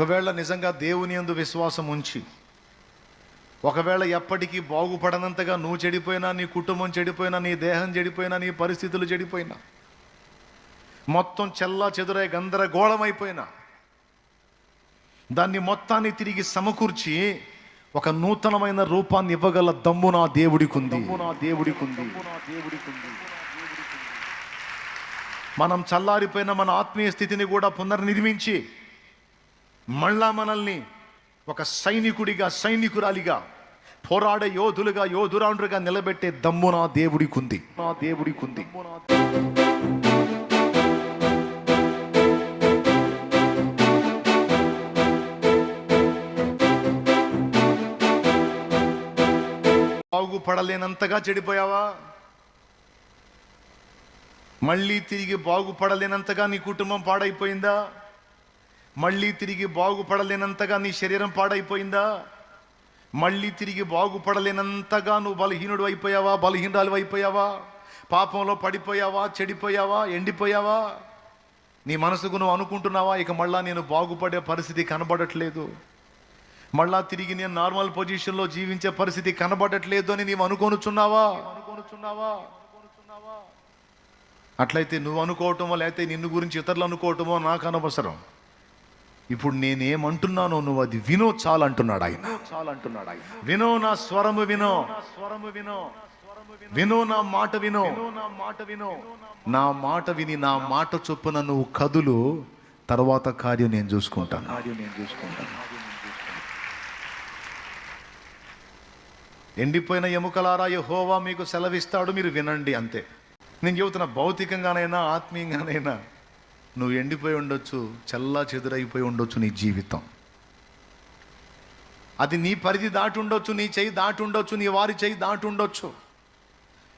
ఒకవేళ నిజంగా దేవుని యందు విశ్వాసం ఉంచి ఒకవేళ ఎప్పటికీ బాగుపడనంతగా నువ్వు చెడిపోయినా నీ కుటుంబం చెడిపోయినా నీ దేహం చెడిపోయినా నీ పరిస్థితులు చెడిపోయినా మొత్తం చెల్లా చెదురై గందరగోళం అయిపోయినా దాన్ని మొత్తాన్ని తిరిగి సమకూర్చి ఒక నూతనమైన రూపాన్ని ఇవ్వగల దమ్ము నా దేవుడికుంది. నా దేవుడికుంది. మనం చల్లారిపోయిన మన ఆత్మీయ స్థితిని కూడా పునర్నిర్మించి మళ్ళా మనల్ని ఒక సైనికుడిగా సైనికురాలిగా పోరాడే యోధులుగా యోధురాండ్రుగా నిలబెట్టే దమ్ము నా దేవుడికుంది. నా దేవుడికుంది. బాగుపడలేనంతగా చెడిపోయావా? మళ్ళీ తిరిగి బాగుపడలేనంతగా నీ కుటుంబం పాడైపోయిందా? మళ్ళీ తిరిగి బాగుపడలేనంతగా నీ శరీరం పాడైపోయిందా? మళ్ళీ తిరిగి బాగుపడలేనంతగా నువ్వు బలహీనుడు అయిపోయావా? బలహీనరాలు అయిపోయావా? పాపంలో పడిపోయావా? చెడిపోయావా? ఎండిపోయావా? నీ మనసుకు నువ్వు అనుకుంటున్నావా? ఇక మళ్ళా నేను బాగుపడే పరిస్థితి కనబడట్లేదు. మళ్ళా తిరిగి నేను నార్మల్ పొజిషన్లో జీవించే పరిస్థితి కనబడట్లేదు అని నీవు అనుకోనుచున్నావా? అనుకోనుచున్నావా? అట్లయితే నువ్వు అనుకోవటమో లేకపోతే నిన్ను గురించి ఇతరులు అనుకోవటమో నాకు అనవసరం. ఇప్పుడు నేనేమంటున్నానో నువ్వు అది వినో చాలు అంటున్నాడు ఆయన. చాలు అంటున్నాడు ఆయన. వినో నా స్వరము వినో. స్వరము వినో. వినో నా మాట వినో. నా మాట వినో. నా మాట విని నా మాట చొప్పున నువ్వు కదులు తర్వాత కార్యం నేను చూసుకుంటాను. కార్యం నేను చూసుకుంటాను. ఎండిపోయిన ఎముకలారా యెహోవా మీకు సెలవిస్తాడు మీరు వినండి అంతే. నేను చెబుతున్న భౌతికంగానైనా ఆత్మీయంగానైనా నువ్వు ఎండిపోయి ఉండొచ్చు చల్లా చెదురైపోయి ఉండొచ్చు నీ జీవితం. అది నీ పరిధి దాటి ఉండొచ్చు నీ చేయి దాటి ఉండొచ్చు నీ వారి చేయి దాటి ఉండొచ్చు.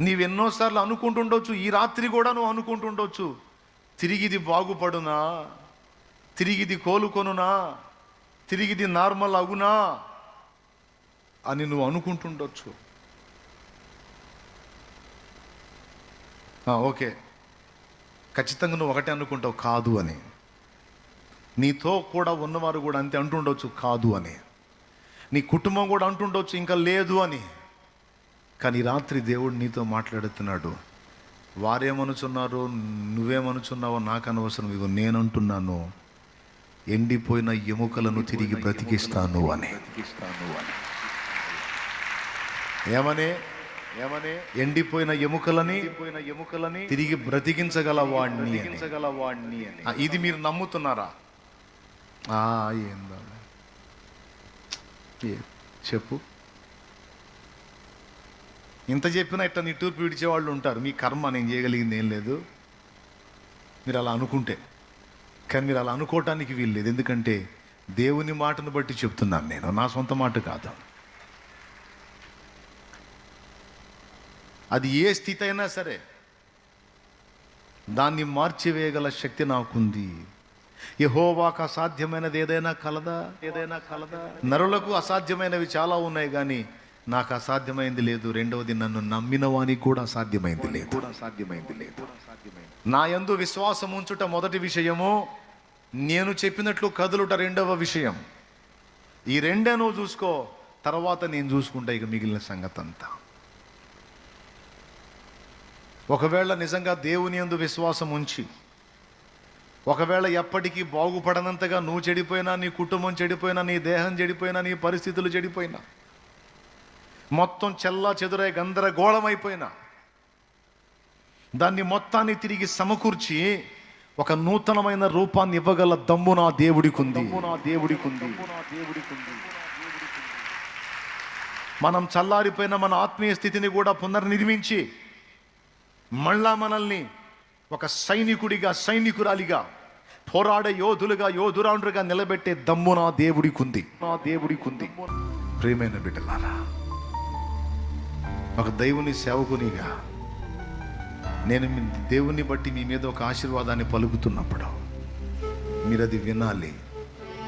నీవెన్నోసార్లు అనుకుంటుండొచ్చు ఈ రాత్రి కూడా నువ్వు అనుకుంటుండొచ్చు తిరిగిది బాగుపడునా? తిరిగిది కోలుకొనునా? తిరిగిది నార్మల్ అగునా అని నువ్వు అనుకుంటుండొచ్చు ఓకే. ఖచ్చితంగా నువ్వు ఒకటే అనుకుంటావు కాదు అని. నీతో కూడా ఉన్నవారు కూడా అంతే అంటుండొచ్చు కాదు అని. నీ కుటుంబం కూడా అంటుండొచ్చు ఇంకా లేదు అని. కానీ రాత్రి దేవుడు నీతో మాట్లాడుతున్నాడు. వారేమనుచున్నారో నువ్వేమనుచున్నావో నాకు అనవసరం. ఇగో నేనంటున్నాను. ఎండిపోయిన ఎముకలను తిరిగి బ్రతికిస్తాను అని. ఏమని? ఏమని? ఎండిపోయిన ఎముకలని ఎండిపోయిన ఎముకలని తిరిగి బ్రతికించగల వాడిని బ్రతికించగల వాడిని ఇది మీరు నమ్ముతున్నారా? ఆ, ఏందో. ఏ, చెప్పు. ఇంత చెప్పినా ఇట్లా నిట్టూర్పు విడిచే వాళ్ళు ఉంటారు. మీ కర్మ నేను చేయగలిగింది ఏం లేదు. మీరు అలా అనుకుంటే. కానీ మీరు అలా అనుకోవటానికి వీల్లేదు. ఎందుకంటే దేవుని మాటను బట్టి చెప్తున్నాను నేను. నా సొంత మాట కాదు. అది ఏ స్థితి అయినా సరే దాన్ని మార్చివేయగల శక్తి నాకుంది. యహోవాకు అసాధ్యమైనది ఏదైనా కలదా? ఏదైనా కలదా? నరులకు అసాధ్యమైనవి చాలా ఉన్నాయి కానీ నాకు అసాధ్యమైంది లేదు. రెండవది నన్ను నమ్మిన వానికి కూడా అసాధ్యమైంది లేదు. కూడా అసాధ్యమైంది లేదు. నా యందు విశ్వాసం ఉంచుట మొదటి విషయము. నేను చెప్పినట్లు కదులుట రెండవ విషయం. ఈ రెండే నువ్వు చూసుకో తర్వాత నేను చూసుకుంటా ఇక మిగిలిన సంగతి అంతా ఒకవేళ నిజంగా దేవుని యందు విశ్వాసం ఉంచి ఒకవేళ ఎప్పటికీ బాగుపడనంతగా నువ్వు చెడిపోయినా నీ కుటుంబం చెడిపోయినా నీ దేహం చెడిపోయినా నీ పరిస్థితులు చెడిపోయినా మొత్తం చెల్లా చెదురై గందరగోళం అయిపోయినా దాన్ని మొత్తాన్ని తిరిగి సమకూర్చి ఒక నూతనమైన రూపాన్ని ఇవ్వగల దమ్ము నా దేవుడికుంది. నా దేవుడికుంది. మనం చల్లారిపోయిన మన ఆత్మీయ స్థితిని కూడా పునర్నిర్మించి మళ్ళా మనల్ని ఒక సైనికుడిగా సైనికురాలిగా పోరాడే యోధులుగా యోధురాండ్రుగా నిలబెట్టే దమ్ము నా దేవుడికుంది నా దేవుడికుంది ప్రేమైన బిడ్డలారా ఒక దైవుని సేవకునిగా నేను మీ దేవుని బట్టి మీ మీద ఒక ఆశీర్వాదాన్ని పలుకుతున్నప్పుడు మీరు అది వినాలి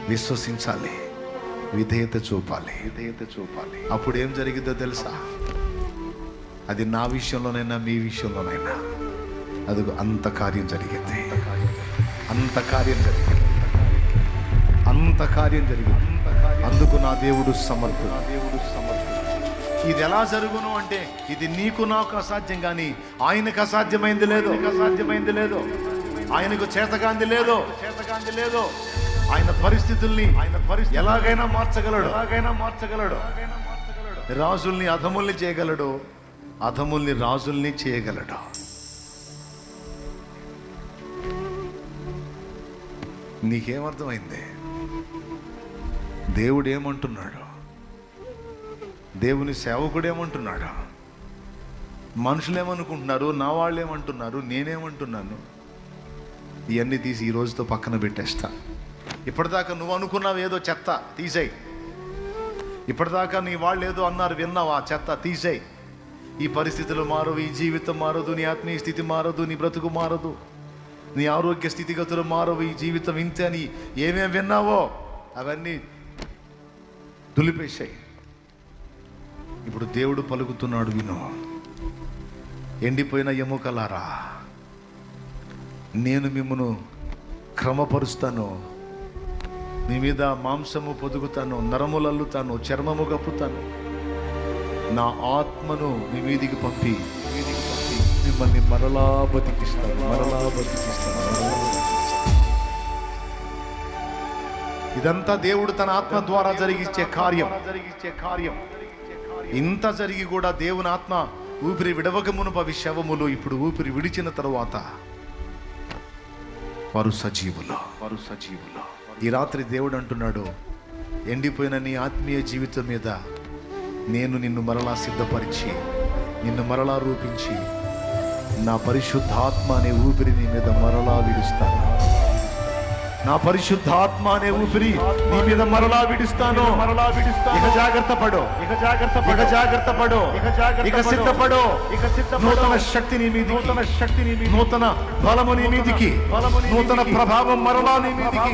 విశ్వసించాలి విధేయత చూపాలి. విధేయత చూపాలి. అప్పుడు ఏం జరిగిద్దో తెలుసా? అది నా విషయంలోనైనా మీ విషయంలోనైనా. అది అంత కార్యం జరిగింది. అంత కార్యం జరిగింది. అంత కార్యం జరిగింది. అందుకు నా దేవుడు సమర్థుడు. నా దేవుడు సమర్థుడు ఇది ఎలా జరుగును అంటే ఇది నీకు నాకు అసాధ్యం కానీ ఆయనకు అసాధ్యమైంది లేదు. అసాధ్యమైంది లేదు. ఆయనకు చేతకాంది లేదు. చేతకాంది లేదు ఆయన పరిస్థితుల్ని ఆయన పరిస్థితి ఎలాగైనా మార్చగలడు. ఎలాగైనా మార్చగలడు. రాజుల్ని అధముల్ని చేయగలడు. అధముల్ని రాజుల్ని చేయగలడు? నీకేమర్థమైంది? దేవుడు ఏమంటున్నాడు దేవుని సేవకుడు ఏమంటున్నాడు మనుషులు ఏమనుకుంటున్నారు నా వాళ్ళు ఏమంటున్నారు నేనేమంటున్నాను? ఇవన్నీ తీసి ఈ రోజుతో పక్కన పెట్టేస్తా. ఇప్పటిదాకా నువ్వు అనుకున్నావు ఏదో చెత్త తీసేయి. ఇప్పటిదాకా నీ వాళ్ళు ఏదో అన్నారు విన్నావు? ఆ చెత్త తీసేయి. ఈ పరిస్థితులు మారవు ఈ జీవితం మారదు నీ ఆత్మీయ స్థితి మారదు నీ బ్రతుకు మారదు. నీ ఆరోగ్య స్థితిగతులు మారవు ఈ జీవితం ఇంతే అని ఏమేమి విన్నావో అవన్నీ దులిపేశాయి. ఇప్పుడు దేవుడు పలుకుతున్నాడు విను. ఎండిపోయిన ఎముకలారా నేను మిమ్మను క్రమపరుస్తాను. మీ మీద మాంసము పొదుగుతాను నరములు అల్లుతాను చర్మము కప్పుతాను నా ఆత్మను మీ మీదికి పంపి మిమ్మల్ని మరలా బతికిస్తాను మరలా బతికిస్తాను ఇదంతా దేవుడు తన ఆత్మ ద్వారా జరిగించే కార్యం. జరిగించే కార్యం ఇంత జరిగి కూడా దేవుని ఆత్మ ఊపిరి విడవక మునుపు శవములు ఇప్పుడు ఊపిరి విడిచిన తరువాత వారు సజీవులు వారు సజీవులు ఈ రాత్రి దేవుడు అంటున్నాడు ఎండిపోయిన నీ ఆత్మీయ జీవితం మీద నేను నిన్ను మరలా సిద్ధపరిచి నిన్ను మరలా రూపించి నా పరిశుద్ధాత్మ అనే ఊపిరి నీ మీద మరలా విడుస్తాను నా పరిశుద్ధాత్మ అనే ఊపిరి నీ మీద మరలా విడుస్తాను. మరలా విడుస్తాను ఇక జాగ్రత్త పడు. ఇక జాగ్రత్త ఇక జాగ్రత్త పడు. ఇక జాగ్రత్త ఇక సిద్ధపడు. ఇక సిద్ధ నూతన శక్తి నీ మీద నూతన శక్తి నీ మీద నూతన బలము నీ మీదికి. నూతన ప్రభావం మరలా నీ మీదికి.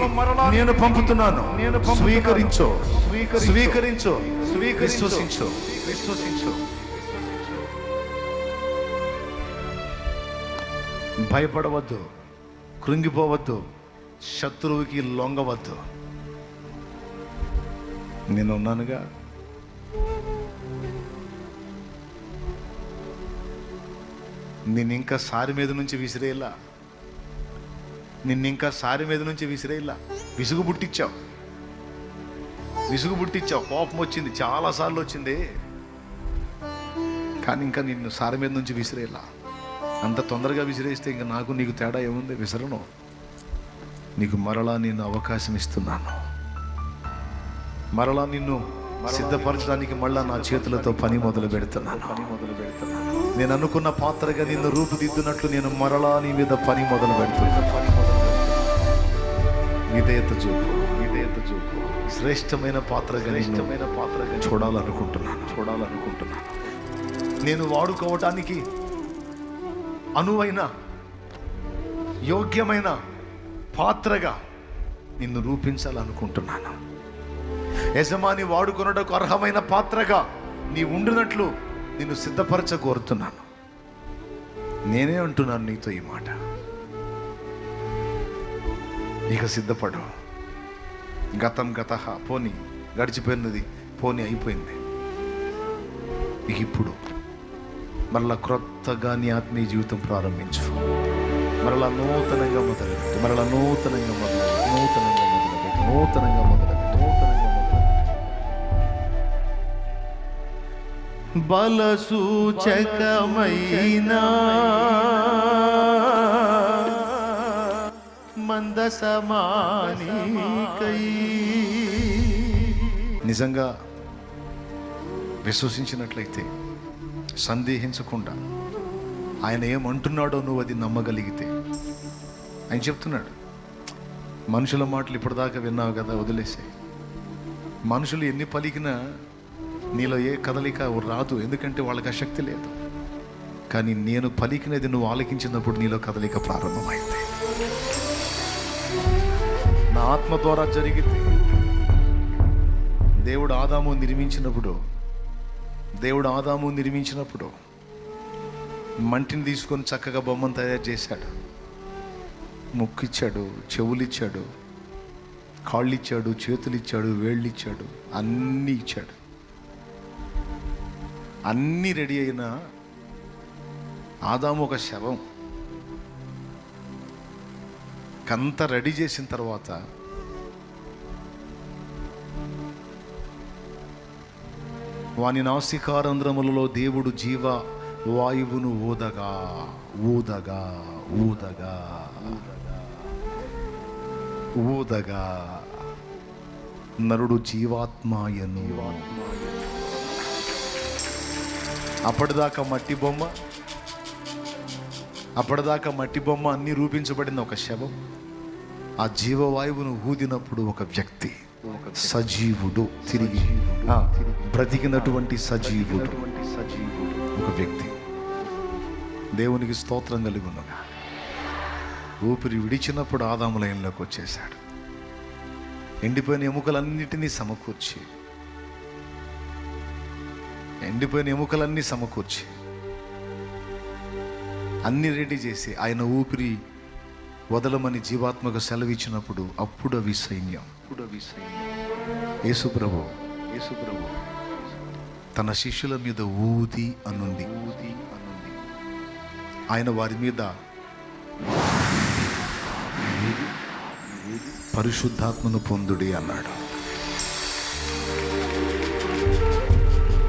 నేను పంపుతున్నాను. నేను స్వీకరించు. స్వీకరించు. విశ్వసించు విశ్వసించు. భయపడవద్దు. కృంగిపోవద్దు. శత్రువుకి లొంగవద్దు. నేను ఉన్నానుగా నిన్ను ఇంకా సారి మీద నుంచి విసిరేలా. నిన్ను ఇంకా సారి మీద నుంచి విసిరేలా. విసుగు పుట్టించావు విసుగు పుట్టించావు కోపం వచ్చింది. చాలాసార్లు వచ్చింది. కానీ ఇంకా నిన్ను సారి మీద నుంచి విసిరేలా. అంత తొందరగా విసిరేస్తే ఇంకా నాకు నీకు తేడా ఏముంది? విసరను. నీకు మరలా నేను అవకాశం ఇస్తున్నాను. మరలా నిన్ను సిద్ధపరచడానికి మళ్ళా నా చేతులతో పని మొదలు పెడుతున్నాను. పని మొదలు పెడుతున్నాను నేను అనుకున్న పాత్రగా నిన్ను రూపుదిద్దునట్లు నేను మరలా నీ మీద పని మొదలు పెడుతున్నాను. విధేయత చూపు. విధేయత చూపు. శ్రేష్టమైన పాత్రగా ఇష్టమైన పాత్రగా చూడాలనుకుంటున్నాను. చూడాలనుకుంటున్నాను. నేను వాడుకోవటానికి అనువైన యోగ్యమైన పాత్రగా నిన్ను రూపించాలనుకుంటున్నాను. యజమాని వాడుకొనటకు అర్హమైన పాత్రగా నీ ఉండినట్లు నిన్ను సిద్ధపరచ కోరుతున్నాను నేనే అంటున్నాను నీతో ఈ మాట. ఇక సిద్ధపడు. గతం గత పోని గడిచిపోయినది పోని అయిపోయింది. ఇక ఇప్పుడు మళ్ళా క్రొత్తగా నీ ఆత్మీయ జీవితం ప్రారంభించు. మరలా నూతనంగా మొదలుపెట్టు మరలా నూతనంగా మొదలుపెట్టు నూతనంగా మొదలుపెట్టు నూతనంగా మొదలుపెట్టు నూతనంగా మొదలుపెట్టు బలసూచకమైన మందసమానికై. నిజంగా విశ్వసించినట్లయితే సందేహించకుండా ఆయన ఏమంటున్నాడో నువ్వు అది నమ్మగలిగితే ఆయన చెప్తున్నాడు మనుషుల మాటలు ఇప్పటిదాకా విన్నావు కదా వదిలేసే మనుషులు ఎన్ని పలికినా నీలో ఏ కదలిక రాదు ఎందుకంటే వాళ్ళకి ఆ శక్తి లేదు. కానీ నేను పలికినది నువ్వు ఆలకించినప్పుడు నీలో కదలిక ప్రారంభమైంది. నా ఆత్మ ద్వారా జరిగింది. దేవుడు ఆదాము నిర్మించినప్పుడు దేవుడు ఆదాము నిర్మించినప్పుడు మంటిని తీసుకొని చక్కగా బొమ్మను తయారు చేశాడు. ముక్కిచ్చాడు చెవులిచ్చాడు కాళ్ళిచ్చాడు చేతులిచ్చాడు వేళ్ళిచ్చాడు అన్నీ ఇచ్చాడు. అన్నీ రెడీ అయిన ఆదాము ఒక శవం. కంత రెడీ చేసిన తర్వాత వాని నాసికారంధ్రములలో దేవుడు జీవ వాయువును ఊదగా ఊదగా ఊదగా. ఊదగా నరుడు జీవాత్మాయను అప్పటిదాకా మట్టి బొమ్మ అప్పటిదాకా మట్టి బొమ్మ అన్ని రూపించబడిన ఒక శవం. ఆ జీవవాయువును ఊదినప్పుడు ఒక వ్యక్తి సజీవుడు తిరిగి బ్రతికినటువంటి సజీవుడు. ఒక వ్యక్తి. దేవునికి స్తోత్రం కలిగి ఉన్నది ఊపిరి విడిచినప్పుడు ఆదాములయంలోకి వచ్చేశాడు. ఎండిపోయిన ఎముకలన్నిటినీ సమకూర్చి ఎండిపోయిన ఎముకలన్నీ సమకూర్చి అన్ని రెడీ చేసి ఆయన ఊపిరి వదలమని జీవాత్మకు సెలవిచ్చినప్పుడు అప్పుడు అవి సైన్యం. అప్పుడు అవి సైన్యం. యేసుప్రభు యేసుప్రభు తన శిష్యుల మీద ఊది అనుంది. ఊది అనుంది. ఆయన వారి మీద పరిశుద్ధాత్మను పొందుడి అన్నాడు.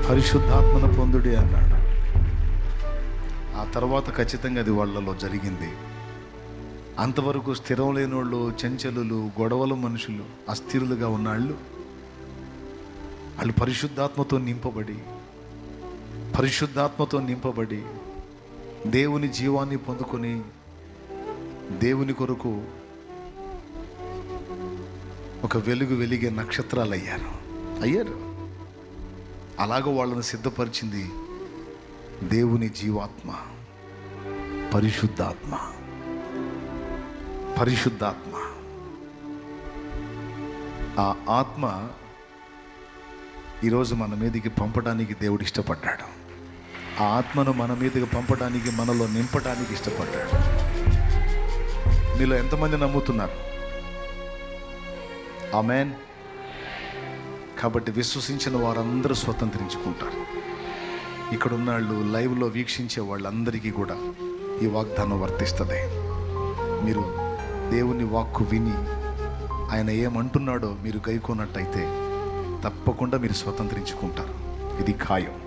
పరిశుద్ధాత్మను పొందుడి అన్నాడు. ఆ తర్వాత ఖచ్చితంగా అది వాళ్ళలో జరిగింది. అంతవరకు స్థిరం లేనోళ్ళు చెంచలులు గొడవల మనుషులు అస్థిరులుగా ఉన్నాళ్ళు వాళ్ళు పరిశుద్ధాత్మతో నింపబడి పరిశుద్ధాత్మతో నింపబడి దేవుని జీవాన్ని పొందుకొని దేవుని కొరకు ఒక వెలుగు వెలిగే నక్షత్రాలు అయ్యారు అయ్యారు. అలాగ వాళ్ళని సిద్ధపరిచింది దేవుని జీవాత్మ పరిశుద్ధాత్మ పరిశుద్ధాత్మ. ఆ ఆత్మ ఈరోజు మన మీదకి పంపడానికి దేవుడు ఇష్టపడ్డాడు. ఆ ఆత్మను మన మీదకి పంపడానికి మనలో నింపడానికి ఇష్టపడ్డాడు. మీలో ఎంతమంది నమ్ముతున్నారు? ఆమెన్ కాబట్టి విశ్వసించిన వారందరూ స్వతంత్రించుకుంటారు. ఇక్కడ వాళ్ళు లైవ్లో వీక్షించే వాళ్ళందరికీ కూడా ఈ వాగ్దానం వర్తిస్తుంది. మీరు దేవుని వాక్కు విని ఆయన ఏమంటున్నాడో మీరు గైకోనట్టయితే తప్పకుండా మీరు స్వతంత్రించుకుంటారు. ఇది ఖాయం.